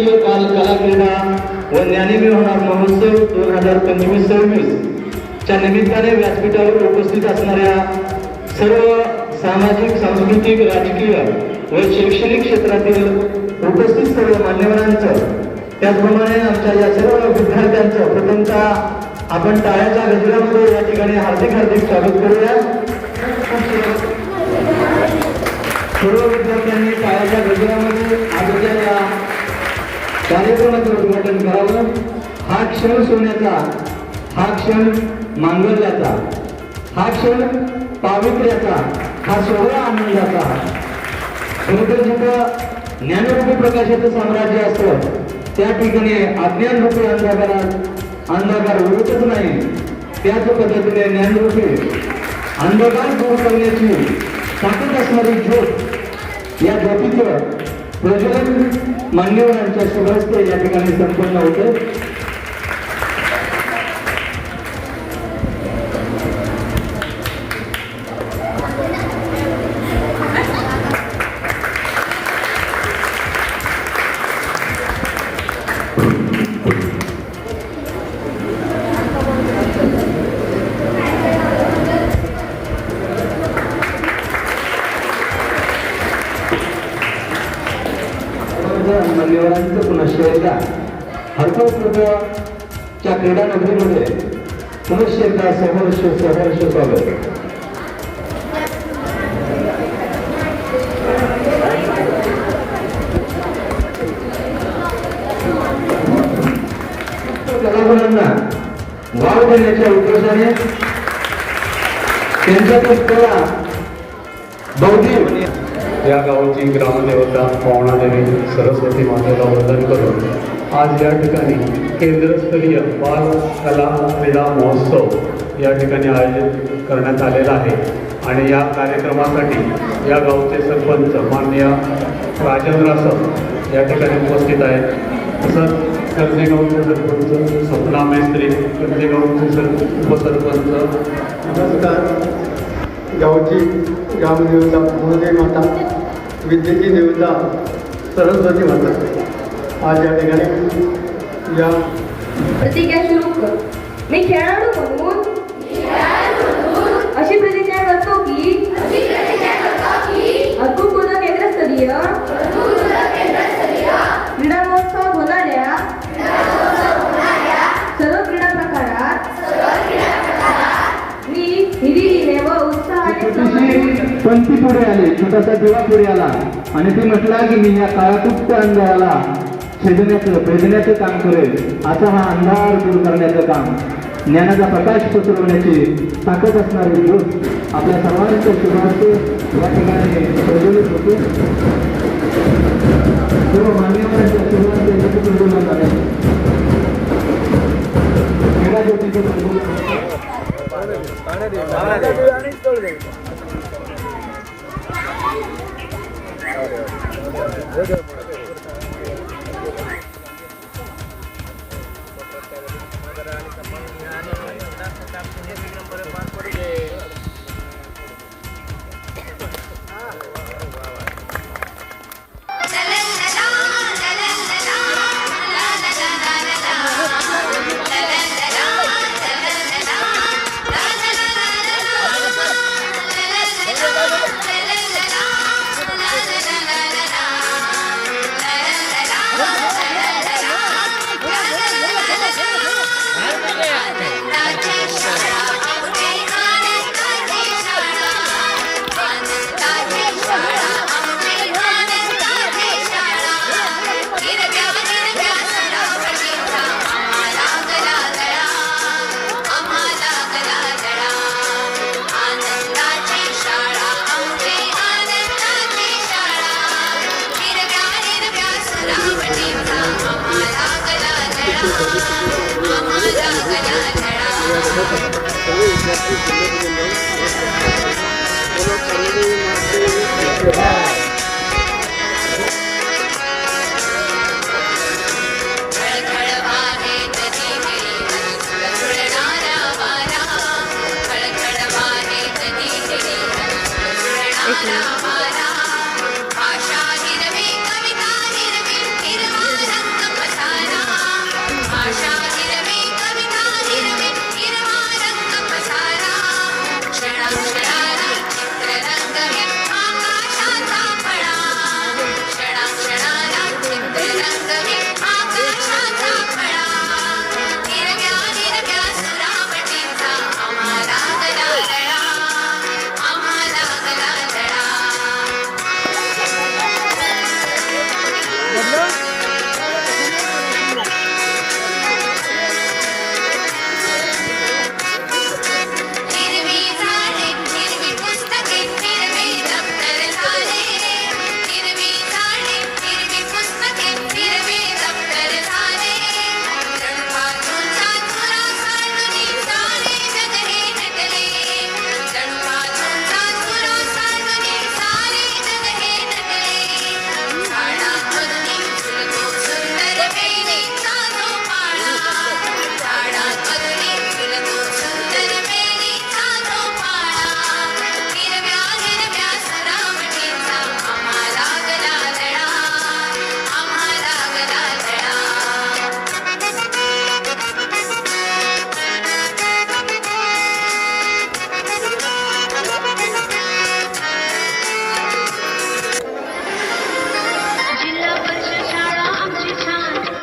राष्ट्रीय काल कलाक्रीडा. व ज्ञानिमी होणार महोत्सव दोन हजार पंचवीस सव्वीस च्या निमित्ताने व्यासपीठावर उपस्थित असणाऱ्या सर्व सामाजिक सांस्कृतिक राजकीय व शैक्षणिक क्षेत्रातील उपस्थित सर्व मान्यवरांचं त्याचप्रमाणे आमच्या या सर्व विद्यार्थ्यांचं प्रथमतः आपण टाळ्याच्या गजरामध्ये या ठिकाणी हार्दिक हार्दिक स्वागत करूया. सर्व विद्यार्थ्यांनी कार्यक्रमाचं उद्घाटन करावं. हा क्षण सोन्याचा हा क्षण मांगल्याचा हा क्षण पावित्र्याचा हा सोहळा आनंदाचा. खरंतर जिथं ज्ञानरूपी प्रकाशाचं साम्राज्य असतं त्या ठिकाणी अज्ञानरूपी अंधकारात अंधकार उडतच नाही. त्याच पद्धतीने ज्ञानरूपी अंधकार दूर करण्याची ताकद असणारी ज्योत या ज्योतीचं प्रज्वलन मान्यवरांच्या शुभस्ते या ठिकाणी संपन्न होते. मान्यवरांचं पुनश्च एकदा हरकतच्या क्रीडा नगरीमध्ये पुनश्च एकदा सहर्ष सहर्ष स्वागत कलाकारांना वाव देण्याच्या उद्देशाने त्यांच्यातील कला बौद्धिक या गावाची ग्रामदेवता पावणादेवी सरस्वती मातेला वंदन करून आज या ठिकाणी केंद्रस्तरीय बाल कला क्रीडा महोत्सव या ठिकाणी आयोजित करण्यात आलेला आहे. आणि या कार्यक्रमासाठी या गावचे सरपंच माननीय राजेंद्र सर या ठिकाणी उपस्थित आहेत. तसंच कर्जेगावचे सरपंच स्वप्ना मेस्त्री कर्जेगावचे सर उपसरपंच. नमस्कार. गावची ग्रामदेवता महोदय माता. विद्येची देवता सरस्वती माता आज या ठिकाणी या प्रतिज्ञा सुरू कर. मी खेळाडू म्हणून अशी प्रतिज्ञा करतो की अद्भुत केंद्रस्तरीय क्रीडा पण ती पुढे आली छोटासा दिवा पुढे आला. आणि ती म्हटला की मी या काळातुप्त अंधाराला छेदण्याचं भेदण्याचं काम करेल. असा हा अंधार दूर करण्याचं काम. ज्ञानाचा प्रकाश पसरवण्याची ताकद असणारी ज्योत आपल्या सर्वांच्या शुभार्थ या ठिकाणी प्रज्वलित होते. सर्व मान्यवरांच्या शुभार्थ याचं प्रज्वलन झाले. क्रीडा ज्योतीचे प्रज्वलन आनंदाची Thank you.